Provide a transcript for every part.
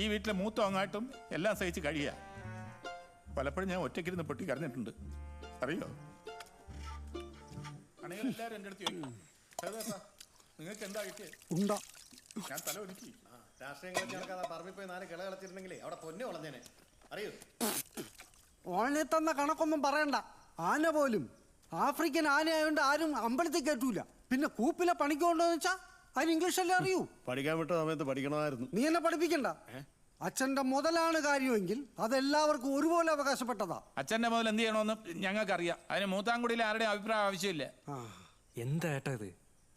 ഈ വീട്ടിലെ മൂത്ത അങ്ങാട്ടും എല്ലാം സഹിച്ച് കഴിയുക പലപ്പോഴും ഞാൻ ഒറ്റയ്ക്കിരുന്ന് പൊട്ടി കരഞ്ഞിട്ടുണ്ട്. അറിയോ? എല്ലാവരും എന്റെ അടുത്ത് നിങ്ങൾക്ക് എന്താ കിട്ടിയത് ഉണ്ട? ഞാൻ തല ഒതുക്കി. രാഷ്ട്രീയം കളിച്ച് നടക്കാതെ പറമ്പിൽ പോയി നാല് കിള കളിച്ചിരുന്നെങ്കിലേ അവിടെ പൊന്നു വളഞ്ഞേനെ. അറിയോ? ഓനെ തന്ന കണക്കൊന്നും പറയണ്ട. ആന പോലും. ആഫ്രിക്കൻ ആനയായോണ്ട് ആരും അമ്പലത്തിൽ കയറ്റൂല. പിന്നെ കൂപ്പിലെ പണിക്ക് കൊണ്ടുവന്ന് വെച്ചാ അതിന് ഇംഗ്ലീഷ് അല്ലേ അറിയൂ? പഠിക്കാൻ വിട്ട സമയത്ത് പഠിക്കണമായിരുന്നു. നീ എന്നെ പഠിപ്പിക്കണ്ട. അച്ഛന്റെ മുതലാണ് കാര്യമെങ്കിൽ അതെല്ലാവർക്കും ഒരുപോലെ അവകാശപ്പെട്ടതാ. അച്ഛന്റെ മുതൽ എന്ത് ചെയ്യണമെന്ന് ഞങ്ങൾക്ക് ഞങ്ങൾക്കറിയാം. അതിന് മൂത്താൻകുടിയിൽ ആരുടെ അഭിപ്രായം ആവശ്യമില്ല. എന്താ ഏട്ടാ ഇത്?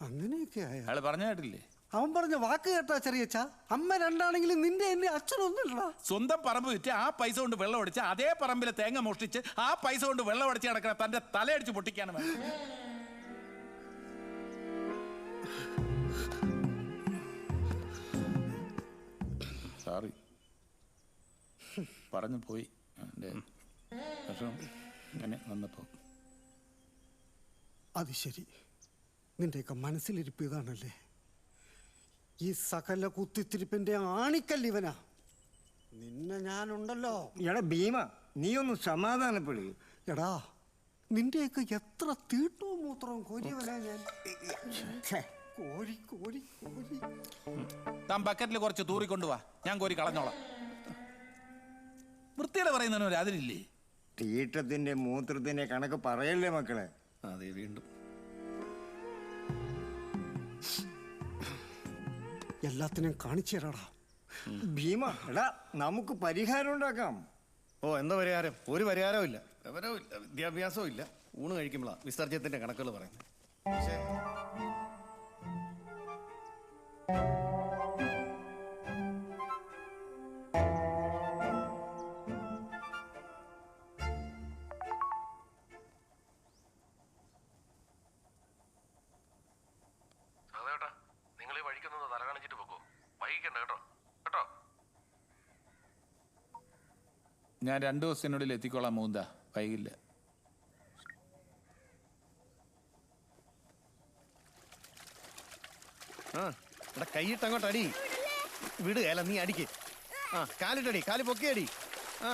അങ്ങനെയൊക്കെ ആയ. അയാൾ പറഞ്ഞ കേട്ടില്ലേ? അവൻ പറഞ്ഞ വാക്ക് കേട്ടാ ചെറിയച്ച അമ്മ രണ്ടാണെങ്കിലും നിന്റെ എന്നെ അച്ഛനൊന്നുമില്ല സ്വന്തം പറമ്പ് വിറ്റ് ആ പൈസ കൊണ്ട് വെള്ളം അടിച്ച് അതേ പറമ്പിലെ തേങ്ങ മോഷ്ടിച്ച് ആ പൈസ കൊണ്ട് വെള്ളം അടിച്ച് കിടക്കണ തന്റെ തലയടിച്ച് പൊട്ടിക്കാണ് വേണ്ടത്. സോറി പറഞ്ഞു പോയി. എന്റെ വിഷമം ഇങ്ങനെ വന്നപ്പോൾ. അത് ശരി. നിന്റെയൊക്കെ മനസ്സിലിരിപ്പ് ഇതാണല്ലേ ഈ സകല കുത്തിത്തിരിപ്പിന്റെ ആണിക്കല്ലിവനാ നിന്നെ ഞാനുണ്ടല്ലോ. എടാ ഭീമ നീ ഒന്ന് സമാധാനപ്പെടി. എടാ നിന്റെയൊക്കെ എത്ര തീട്ടവും മൂത്രവും കോരിയവനാ ഞാൻ. കോരി കോരി കോരി. താൻ ബക്കറ്റിൽ കുറച്ച് തൂറിക്കൊണ്ടുവാ ഞാൻ കോരി കളഞ്ഞോളാം. വൃത്തിയുടെ പറയുന്നതിന് ഒരു അതിരില്ലേ? തീട്ടത്തിന്റെ മൂത്രത്തിന്റെ കണക്ക് പറയല്ലേ മക്കളെ? അതെ വീണ്ടും. എല്ലാത്തിനും കാണിച്ചു തരാടാ. ഭീമ എടാ നമുക്ക് പരിഹാരം ഉണ്ടാക്കാം. ഓ എന്താ പരിഹാരം? ഒരു പരിഹാരവും ഇല്ല. വിവരവും ഇല്ല. വിദ്യാഭ്യാസവും ഇല്ല. ഊണ് കഴിക്കുമ്പോഴാണ് വിസർജ്യത്തിന്റെ കണക്കുകൾ പറയുന്നത്. പക്ഷേ ഞാൻ രണ്ടു ദിവസത്തിനുള്ളിൽ എത്തിക്കോളാം മൂന്ത. വൈകില്ല ആ എടാ കൈയിട്ട് അങ്ങോട്ട് അടി വിട് അല്ല നീ അടിക്ക്. ആ കാലിട്ടടി കാലി പൊക്കി അടി ആ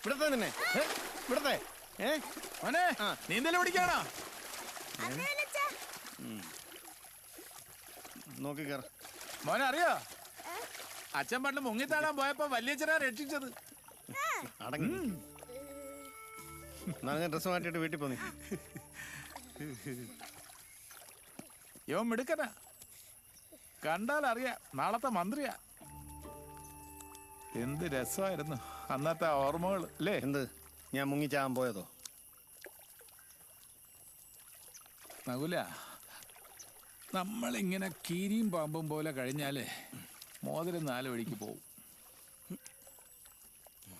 ഇവിടത്തെ തന്നെ ഇവിടത്തെ ഏ മോനെ. നീന്തൽ പിടിക്കാണോ നോക്കി കയറ മോനെ അറിയോ? അച്ഛൻ പണ്ട് മുങ്ങിത്താടാൻ പോയപ്പോ വല്യച്ഛനാ രക്ഷിച്ചത്. അടങ്ങി. നനഞ്ഞ ഡ്രസ് മാറ്റിയിട്ട് വീട്ടിൽ പോന്നി. യോ മിടുക്കനാ. കണ്ടാൽ അറിയാം നാളത്തെ മന്ത്രിയാ. എന്ത് രസമായിരുന്നു. അന്നത്തെ ഓർമ്മകൾ അല്ലേ? എന്ത്? ഞാൻ മുങ്ങിച്ചാൻ പോയതോ? നകുല നമ്മളിങ്ങനെ കീരിയും പാമ്പും പോലെ കഴിഞ്ഞാലേ മോതിരം നാല് വഴിക്ക് പോവും.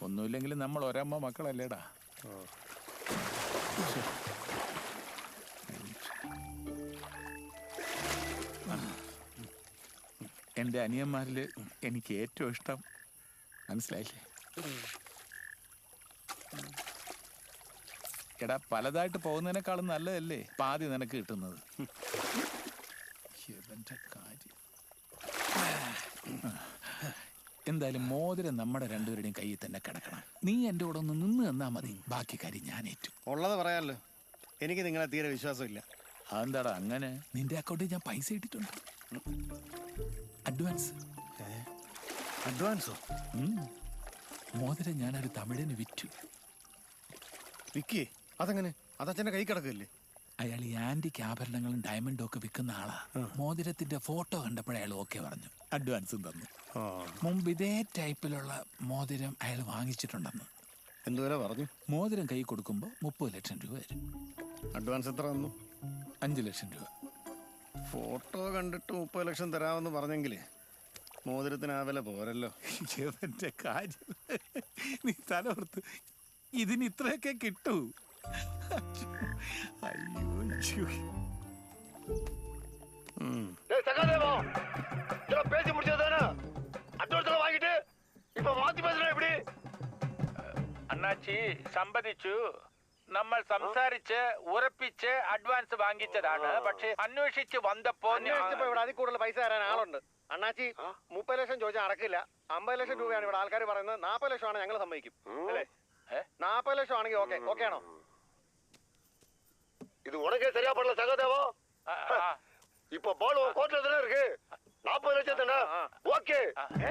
ഒന്നുമില്ലെങ്കിലും നമ്മൾ ഒരമ്മ മക്കളല്ലേടാ. എന്റെ അനിയന്മാരിൽ എനിക്ക് ഏറ്റവും ഇഷ്ടം മനസ്സിലായില്ലേ? എടാ പലതായിട്ട് പോകുന്നതിനേക്കാളും നല്ലതല്ലേ പാതി നിനക്ക് കിട്ടുന്നത്? കാര്യം. എന്തായാലും മോതിരം നമ്മുടെ രണ്ടുപേരുടെയും കയ്യിൽ തന്നെ കിടക്കണം. നീ എന്റെ കൂടെ ഒന്ന് നിന്ന് തന്നാ മതി. ബാക്കി കാര്യം ഞാൻ ഏറ്റു. ഉള്ളത് പറയാമല്ലോ എനിക്ക് നിങ്ങളെ തീരെ വിശ്വാസമില്ല. അതെന്താടാ അങ്ങനെ? നിന്റെ അക്കൗണ്ടിൽ ഞാൻ പൈസ ഇട്ടിട്ടുണ്ട്. അഡ്വാൻസ് അഡ്വാൻസോ. മോതിരം ഞാനൊരു തമിഴന് വിറ്റു. വിക്കി? അതങ്ങനെ? അതച്ഛന്റെ കൈ കിടക്കില്ലേ? അയാൾ ഈ ആന്റിക്ക് ആഭരണങ്ങളും ഡയമണ്ടും ഒക്കെ വിൽക്കുന്ന ആളാ. മോതിരത്തിന്റെ ഫോട്ടോ കണ്ടപ്പോഴേ അയാൾ ഓക്കെ പറഞ്ഞു. അഡ്വാൻസും തന്നു. മുമ്പ് ഇതേ ടൈപ്പിലുള്ള മോതിരം അയാൾ വാങ്ങിച്ചിട്ടുണ്ടെന്ന്. എന്തുവരെ പറഞ്ഞു? മോതിരം കൈ കൊടുക്കുമ്പോൾ മുപ്പത് ലക്ഷം രൂപ വരും. അഡ്വാൻസ് എത്ര തന്നു? അഞ്ച് ലക്ഷം രൂപ. ഫോട്ടോ കണ്ടിട്ട് മുപ്പത് ലക്ഷം തരാമെന്ന് പറഞ്ഞെങ്കിൽ മോതിരത്തിന് ആ വില പോരല്ലോ ഇവന്റെ കാര്യം നീ തലോർത്ത് ഇതിന് ഇത്രയൊക്കെ കിട്ടൂ അയ്യോ അയ്യോ பேசி முடிச்சதானே அட்வான்ஸ்ல வாங்கிட்டு இப்ப மாத்தி பேசுற எப்படி അണ്ണാച്ചി സമ്മതിച്ചു നമ്മൾ സംസാരിച്ച് ഉറപ്പിച്ച് അഡ്വാൻസ് വാങ്ങിച്ചതാണ് പക്ഷെ അന്വേഷിച്ച് വന്നപ്പോ അന്വേഷിച്ചപ്പോ ഇവിടെ അതിൽ കൂടുതൽ പൈസ തരാൻ ആളുണ്ട് അണ്ണാച്ചി മുപ്പത് ലക്ഷം ചോദിച്ചാൽ അടക്കില്ല അമ്പത് ലക്ഷം രൂപയാണ് ഇവിടെ ആൾക്കാർ പറയുന്നത് നാപ്പത് ലക്ഷമാണ് ഞങ്ങൾ സമ്മതിക്കും അല്ലേ നാപ്പത് ലക്ഷം ആണെങ്കിൽ ഓക്കെ ഓക്കെ ആണോ இது உனக்கே சரியா பண்ணல சகதேவா இப்ப பால் உன் கோட்ல தானே இருக்கு நாற்பது லட்சம் தானே ஓகே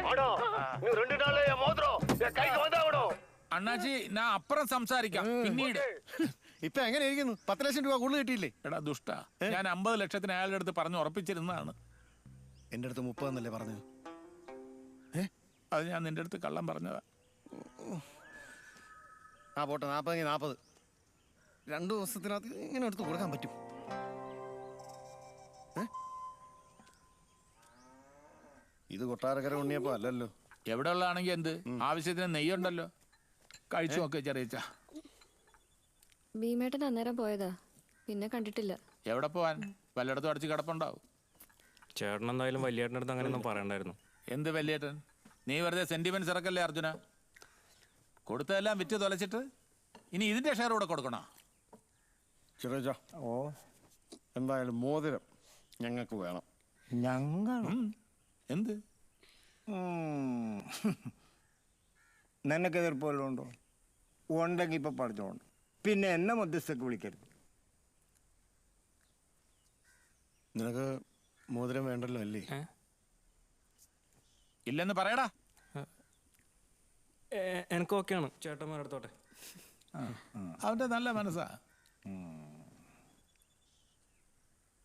ஆடா இன்னும் ரெண்டு நாள்ல என் மோதிரம் என் கைக்கு வந்தாகணும் അണ്ണാച്ചി ഞാൻ അപ്പുറം സംസാരിക്കാം. പിന്നീട്. ഇപ്പൊ എങ്ങനെ ഇരിക്കുന്നു പത്ത് ലക്ഷം രൂപ കൂടുതൽ കിട്ടിയില്ലേ? എടാ ദുഷ്ട ഞാൻ അമ്പത് ലക്ഷത്തിന് അയാളുടെ അടുത്ത് പറഞ്ഞു ഉറപ്പിച്ചിരുന്നതാണ്. എന്റെ അടുത്ത് മുപ്പതെന്നല്ലേ പറഞ്ഞു അത് ഞാൻ നിന്റെ അടുത്ത് കള്ളം പറഞ്ഞതാ. ആ പോട്ടെ നാപ്പതെങ്കിൽ നാപ്പത്. രണ്ടു ദിവസത്തിനകത്ത് ഇങ്ങനെ എടുത്ത് കൊടുക്കാൻ പറ്റും. ഇത് കൊട്ടാരക്കര ഉണ്ണിയപ്പോ അല്ലല്ലോ. എവിടെ ഉള്ളതാണെങ്കിൽ എന്ത്? ആവശ്യത്തിന് നെയ്യുണ്ടല്ലോ. കഴിച്ചു നോക്ക് ചെറിയച്ച ഭീമേട്ടൻ അന്നേരം പോയതാ. പിന്നെ കണ്ടിട്ടില്ല. എവിടെ പോവാൻ? വല്ലയിടത്തും അടച്ച് കിടപ്പുണ്ടാവും. ചേട്ടൻ എന്തായാലും വലിയേട്ടന്റെ അടുത്ത് അങ്ങനെയൊന്നും പറയണ്ടായിരുന്നു. എന്ത് വലിയേട്ടൻ? നീ വെറുതെ സെന്റിമെന്റ്സ് ഇറക്കല്ലേ അർജുന? കൊടുത്തതെല്ലാം വിറ്റ് തൊലച്ചിട്ട് ഇനി ഇതിന്റെ ഷെയർ കൂടെ കൊടുക്കണോ? ചെറിയ ഓ എന്തായാലും മോതിരം ഞങ്ങൾക്ക് വേണം. ഞങ്ങൾ. എന്ത്? നിനക്ക് എതിർപ്പ് വല്ലതും ഉണ്ടോ ഉണ്ടെങ്കിൽ ഇപ്പം പറഞ്ഞോണ്ട് പിന്നെ എന്നെ മധ്യസ്ഥക്ക് വിളിക്കരുത്. നിനക്ക് മോതിരം വേണ്ടല്ലോ അല്ലേ? ഇല്ലെന്ന് പറയടാ. എനിക്ക് ഓക്കെയാണ്. ചേട്ടന്മാരെടുത്തോട്ടെ അവന്റെ നല്ല മനസ്സാ.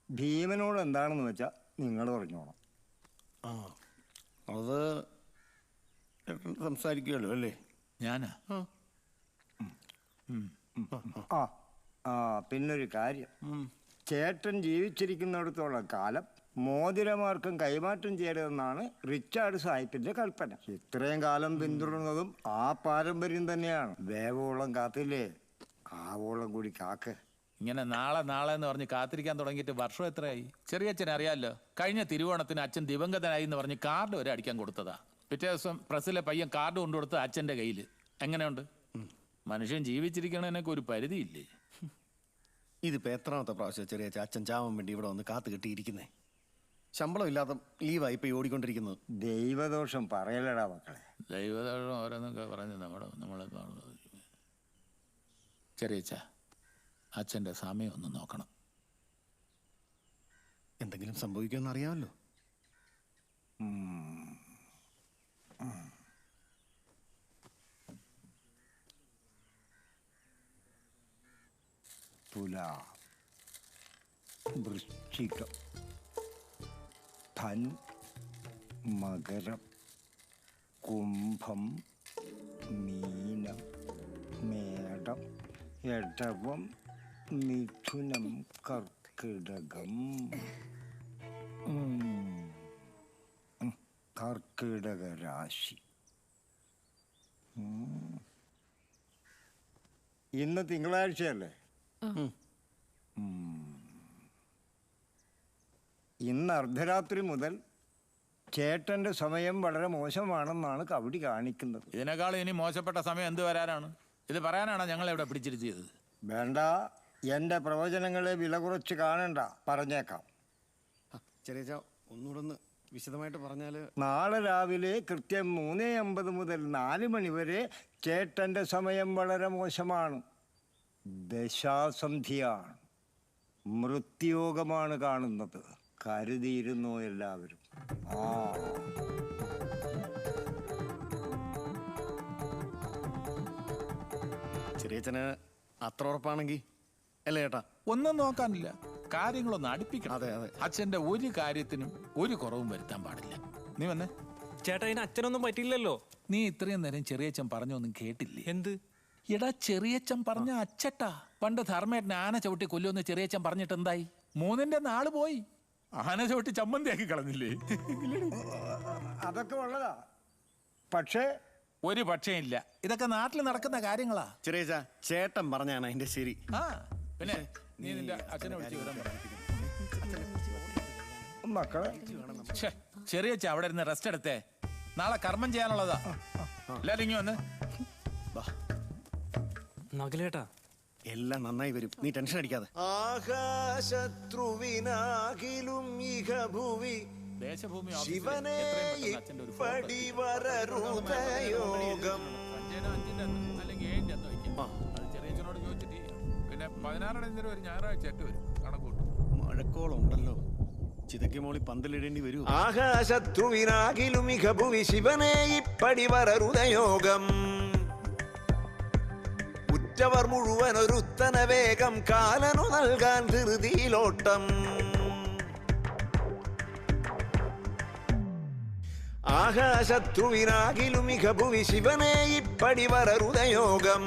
ഭീമനോട് എന്താണെന്ന് വെച്ചാൽ നിങ്ങൾ പറഞ്ഞോണം ആ അത് ചേട്ടൻ സംസാരിക്കുമല്ലോ അല്ലേ? ഞാനാ? ആ. ആ പിന്നൊരു കാര്യം. ചേട്ടൻ ജീവിച്ചിരിക്കുന്നിടത്തോളം കാലം മോതിരമാർക്കും കൈമാറ്റം ചെയ്യരുതെന്നാണ് റിച്ചാർഡ് സാഹിബിന്റെ കൽപ്പന. ഇത്രയും കാലം പിന്തുടർന്നതും ആ പാരമ്പര്യം തന്നെയാണ്. വേവോളം കാത്തില്ലേ? ആവോളം കൂടി കാക്ക്. ഇങ്ങനെ നാളെ നാളെ എന്ന് പറഞ്ഞ് കാത്തിരിക്കാൻ തുടങ്ങിയിട്ട് വർഷം എത്രയായി? ചെറിയച്ഛൻ അറിയാമല്ലോ കഴിഞ്ഞ തിരുവോണത്തിന് അച്ഛൻ ദിവംഗതനായി എന്ന് പറഞ്ഞ് കാർഡ് വരെ അടിക്കാൻ കൊടുത്തതാ. പിറ്റേ ദിവസം പ്രസ്സിലെ പയ്യൻ കാർഡ് കൊണ്ടുകൊടുത്ത് അച്ഛന്റെ കയ്യിൽ. എങ്ങനെയുണ്ട്? മനുഷ്യൻ ജീവിച്ചിരിക്കണതിനൊക്കെ ഒരു പരിധിയില്ലേ? ഇതിപ്പോ എത്രാമത്തെ പ്രാവശ്യം ചെറിയ അച്ഛൻ ചാവാൻ വേണ്ടി ഇവിടെ വന്ന് കാത്തു കെട്ടിയിരിക്കുന്നേ? ശമ്പളം ഇല്ലാത്ത ലീവായി ഇപ്പൊ ഓടിക്കൊണ്ടിരിക്കുന്നത്. ദൈവദോഷം പറയലടാ മക്കളെ. ദൈവദോഷം ഓരോന്നൊക്കെ പറഞ്ഞ് നമ്മുടെ നമ്മളെ കാണുന്നത്. ചെറിയച്ഛ അച്ഛന്റെ സമയം ഒന്ന് നോക്കണം. എന്തെങ്കിലും സംഭവിക്കുമെന്ന് അറിയാമല്ലോ. തുല വൃശ്ചികം. ധൻ മകരം കുംഭം മീനം മേടം എടവം മിഥുനം കർക്കിടകം. കർക്കിടക രാശി ഉം. ഇന്ന് തിങ്കളാഴ്ചയല്ലേ? ഇന്ന് അർദ്ധരാത്രി മുതൽ ചേട്ടന്റെ സമയം വളരെ മോശമാണെന്നാണ് കവിടി കാണിക്കുന്നത്. ഇതിനേക്കാൾ ഇനി മോശപ്പെട്ട സമയം എന്ത് വരാനാണ്? ഇത് പറയാനാണ് ഞങ്ങൾ ഇവിടെ പിടിച്ചിരുത്തിയത്? വേണ്ട. എന്റെ പ്രവചനങ്ങളെ വില കുറച്ച് കാണണ്ട. പറഞ്ഞേക്കാം. ചെറിയ ഒന്നുകൂടെ ഒന്ന് വിശദമായിട്ട് പറഞ്ഞാൽ നാളെ രാവിലെ കൃത്യം മൂന്ന് അമ്പത് മുതൽ നാല് മണി വരെ ചേട്ടന്റെ സമയം വളരെ മോശമാണ്. ദശാസന്ധിയാണ് മൃത്യോഗമാണ് കാണുന്നത്. കരുതിയിരുന്നു എല്ലാവരും? ആ. ചെറിയച്ഛന് അത്ര ഉറപ്പാണെങ്കിൽ അല്ലേ ഏട്ടാ? ഒന്നും നോക്കാനില്ല. കാര്യങ്ങളൊന്ന് അടുപ്പിക്കണം. അതെ, അതെ. അച്ഛന്റെ ഒരു കാര്യത്തിനും ഒരു കുറവും വരുത്താൻ പാടില്ല. നീ വന്നേ. ചേട്ടാ ഇതിന് അച്ഛനൊന്നും പറ്റില്ലല്ലോ. നീ ഇത്രയും നേരം ചെറിയച്ഛൻ പറഞ്ഞൊന്നും കേട്ടില്ലേ? എന്ത്? എടാ ചെറിയച്ഛൻ പറഞ്ഞ അച്ചട്ടാ. പണ്ട് ധർമ്മേട്ടൻ ആന ചവിട്ടി കൊല്ലുമെന്ന് ചെറിയച്ഛൻ പറഞ്ഞിട്ട് എന്തായി? മൂന്നിന്റെ നാൾ പോയി. ആന ചവിട്ടി ചമ്മന്തിയാക്കി കളഞ്ഞില്ലേ? അതൊക്കെ ഉള്ളതാ. പക്ഷേ ഒരു പക്ഷേ ഇല്ല. ഇതൊക്കെ നാട്ടിൽ നടക്കുന്ന കാര്യങ്ങളാ. ചെറിയ ചേട്ടൻ പറഞ്ഞാണ് അതിന്റെ ശരി. ആ പിന്നെ? നീ നിന്റെ അച്ഛനെ വിളിച്ച് വിവരം പറ. മക്കളെ. ഛെ, ചെറിയച്ഛ അവിടെ ഇരുന്ന് റെസ്റ്റ് എടുത്തേ. നാളെ കർമ്മം ചെയ്യാനുള്ളതാ. എല്ലാരും ഇങ്ങി വന്ന്. നഗലേട്ടാ എല്ലാം നന്നായി വരും. നീ ടെൻഷൻ അടിക്കാതെ. ആകാശത്രുവിനാകിലും ഇഹ ഭുവി ദേശഭൂമി ഓഫീസിൽ ശിവനെ എത്രയും പെട്ടെന്ന് അച്ഛന്റെ ഒരു ഫോട്ടോ ഇപ്പടി എത്തിക്കണം. വരരുതയോഗം. സഞ്ജയനോ അഞ്ചിന്റെ അന്ന് അല്ലെങ്കിൽ ഏഴിന്റെ അന്ന് വയ്ക്കും. അത് ചെറിയച്ഛനോട് ചോദിച്ചിട്ട്. പിന്നെ പതിനാറാം തീയതി ഒരു ഞായറാഴ്ച എട്ട് വരും. കണക്കൂട്ടും. മഴക്കോളം ഉണ്ടല്ലോ ചിതയ്ക്ക് മോളി പന്തലിടേണ്ടി വരൂ. ആകാശത്രുവിനാകിലും മികഭുവി ഭുവി ശിവനെ ഇപ്പടി വരരുതയോഗം. ഉറ്റവർ മുഴുവൻ ഒരുത്തന വേഗം കാലനു നൽകാൻ ധൃതിയിലോട്ടം. ആകാശത്രുവിനാകിലും മികഭുവി ഭുവി ശിവനെ ഇപ്പടി വരരുതയോഗം.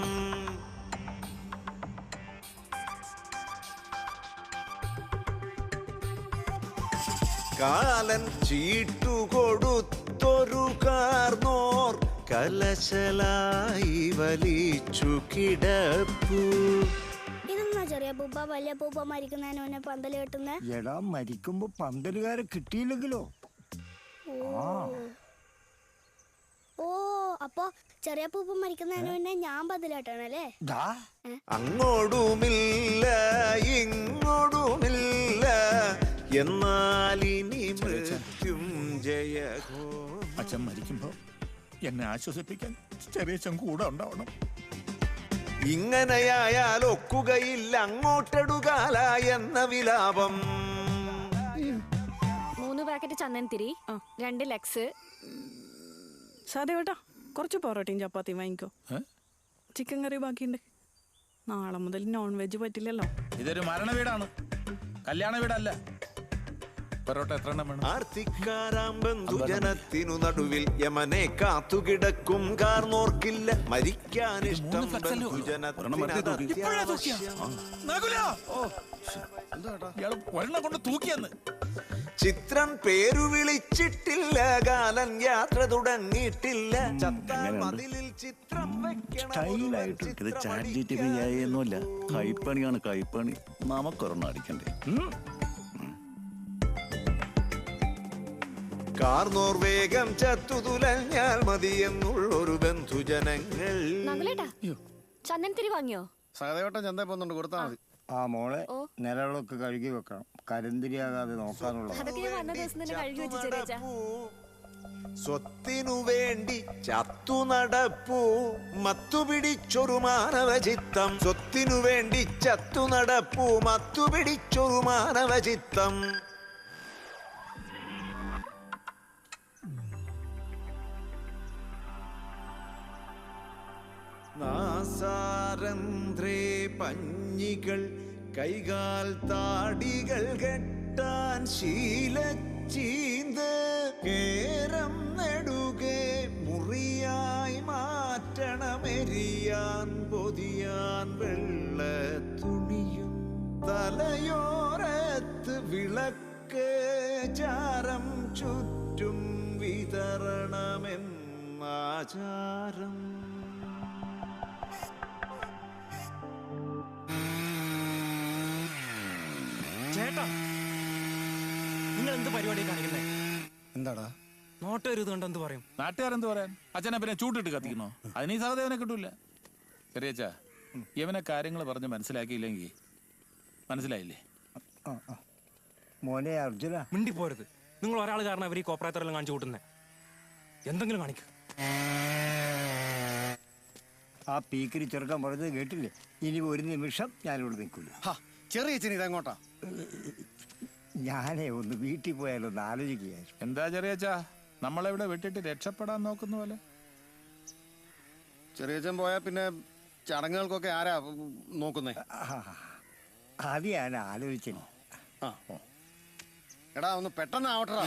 കാലൻ ചീട്ടു കൊടുത്തൊരു കാർന്നോർ കലശലായി വലിച്ചു കിടപ്പു. ചെറിയ പൂപ്പ വലിയ പൂപ്പ മരിക്കുന്നതിന് മുന്നേ പന്തൽ കെട്ടുന്നേ? എടാ മരിക്കുമ്പോ പന്തലുകാരെ കിട്ടിയില്ലെങ്കിലോ? ഓ. അപ്പൊ ചെറിയ പൂപ്പ മരിക്കുന്നതിന് മുന്നേ ഞാൻ പന്തൽ കെട്ടണല്ലേ? ദാ. അങ്ങോടുമില്ല ഇങ്ങോടുമില്ല എന്നാലിനി അച്ഛൻ മരിക്കുമ്പോ എന്നെ ആശ്വസിപ്പിക്കാൻ ചെറിയച്ഛൻ കൂടെ ഉണ്ടാവണം. ഇങ്ങനെയായാൽ ഒക്കുകയില്ല അങ്ങോട്ടെടുകാല എന്ന വിലാപം. മൂന്ന് പാക്കറ്റ് ചന്ദനത്തിരി രണ്ട് ലെക്സ്. സാധേ കേട്ടോ കുറച്ച് പൊറോട്ടയും ചപ്പാത്തിയും വാങ്ങിക്കോ. ചിക്കൻ കറി ബാക്കിയുണ്ട്. നാളെ മുതൽ നോൺ വെജ് പറ്റില്ലല്ലോ. ഇതൊരു മരണ വീടാണ്. കല്യാണ വീടല്ല. പൊറോട്ട എത്ര എണ്ണം വേണം? ആർത്തിക്കാരാം ബന്ധുജനത്തിനു നടുവിൽ യമനെ കാത്തുകിടക്കും. കാർന്നോർക്കില്ല ഇയാൾ ഒരെണ്ണം കൊണ്ട് തൂക്കിയെന്ന്. ചിത്രം പേരു വിളിച്ചിട്ടില്ല കാലൻ യാത്ര തുടങ്ങിയിട്ടില്ല. മതിലിൽ ചിത്രം ഇത് ചാറ്റ് ജി ടി പി ഒന്നുമല്ല കൈപ്പണിയാണ് കൈപ്പണി. നമുക്കൊരെണ്ണം അടിക്കണ്ടേ? കാർന്നോർ വേഗം ചത്തു തുലഞ്ഞാൽ മതിയെന്നുള്ളൊരു ബന്ധുജനങ്ങൾ. നകുലേട്ടാ ചന്ദനത്തിരി വാങ്ങിയോ? സഹദേവട്ടം ചന്ത പോകുന്നുണ്ട് കൊടുത്താൽ മതി. ആ മോളെ നിലകളൊക്കെ കഴുകി വെക്കണം. കരിന്തിരിയാകാതെ നോക്കാനുള്ള അതൊക്കെ വന്ന ദിവസം തന്നെ കഴുകി വെച്ച് ചെറിയച്ചാ. സ്വത്തിനു വേണ്ടി ചത്തു നടപ്പൂ. മത്തു പിടിച്ചൊരു മാനവചിത്തം സ്വത്തിനു വേണ്ടി ചത്തു നടപ്പൂ. മത്തു പിടിച്ചൊരു മാനവചിത്തം നാസാരന്ധ്രേ പഞ്ഞികൾ കൈകാൽ താടികൾ കെട്ടാൻ ശീലച്ചീന്ത് കേരം നെടുകെ മുറിയായി മാറ്റണമെരിയാൻ പൊതിയാൻ വെള്ള തുണിയും തലയോരത്ത് വിളക്ക് ചാരം ചുറ്റും വിതരണമെന്നാചാരം. നോട്ടൊരു കണ്ട് എന്ത് പറയും? നാട്ടുകാരെന്ത് പറയാൻ? അച്ഛനെ പിന്നെ ചൂട്ടിട്ട് കത്തിക്കണോ അതിന് ഈ സഹദേവനെ കിട്ടൂല. ചെറിയച്ചാ ഇവനെ കാര്യങ്ങൾ പറഞ്ഞ് മനസ്സിലാക്കിയില്ലെങ്കിൽ മനസ്സിലായില്ലേ. മോനെ അർജുന. മിണ്ടി പോരുത് നിങ്ങൾ ഒരാൾ കാരണം അവർ ഈ കോപ്പറേറ്ററെല്ലാം കാണിച്ചു കൂട്ടുന്നേ. എന്തെങ്കിലും കാണിക്കും. ആ പീക്കിരി ചെറുക്കാൻ പറഞ്ഞത് കേട്ടില്ലേ? ഇനി ഒരു നിമിഷം ഞാനിവിടെ നിൽക്കില്ല ഹാ ചെറിയ അച്ഛൻ ഇതെങ്ങോട്ടാ ഞാനേ ഒന്ന് വീട്ടിൽ പോയാലൊന്ന് ആലോചിക്കുകയായിരുന്നു. എന്താ ചെറിയ ചെറിയച്ചാ നമ്മളെവിടെ വിട്ടിട്ട് രക്ഷപ്പെടാൻ നോക്കുന്ന പോലെ? ചെറിയച്ഛൻ പോയാൽ പിന്നെ ചടങ്ങുകൾക്കൊക്കെ ആരാ നോക്കുന്നേ? അത് ഞാൻ ആലോചിച്ചു. എടാ ഒന്ന് പെട്ടെന്ന് ആവട്ടടാ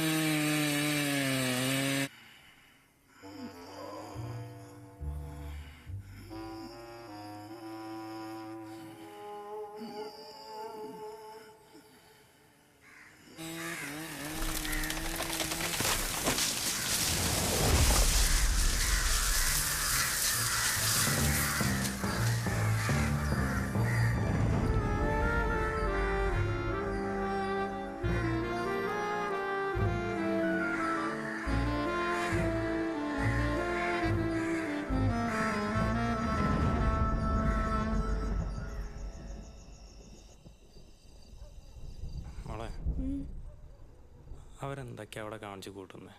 അവരെന്തൊക്കെയാ അവിടെ കാണിച്ചു കൂട്ടുന്നത്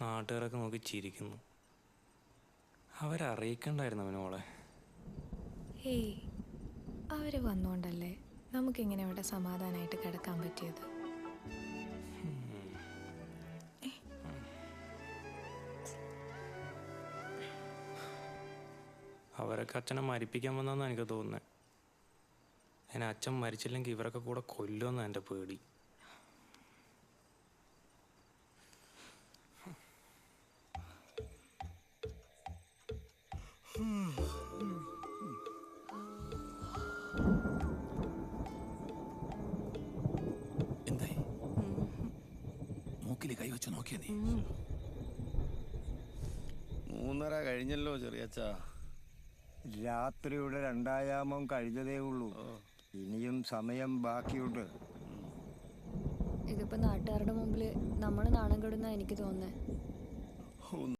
നാട്ടുകാരൊക്കെ നോക്കി ചിരിക്കുന്നു. അവരറിയിക്കണ്ടായിരുന്നു അവന് മോളെ ഹേയ് അവർ വന്നോണ്ടല്ലേ നമുക്കിങ്ങനെ ഇവിടെ സമാധാനമായിട്ട് കിടക്കാൻ പറ്റിയത്? അവരൊക്കെ അച്ഛനെ മരിപ്പിക്കാൻ വന്നതെന്നാണ് എനിക്ക് തോന്നുന്നത് എന്നെ അച്ഛൻ മരിച്ചില്ലെങ്കിൽ ഇവരൊക്കെ കൂടെ കൊല്ലുമെന്നാണ് എന്റെ പേടി. എന്തായി? മൂക്കിൽ കൈവച്ച് നോക്കിയ നീ. മൂന്നര കഴിഞ്ഞല്ലോ ചെറിയച്ചാ രാത്രിയുടെ രണ്ടായാമം കഴിഞ്ഞതേ ഉള്ളൂ. ഇനിയും സമയം ബാക്കിയുണ്ട്. ഇതിപ്പോ നാട്ടുകാരുടെ മുമ്പിൽ നമ്മൾ നാണം കെടുന്ന എനിക്ക് തോന്നുന്നത്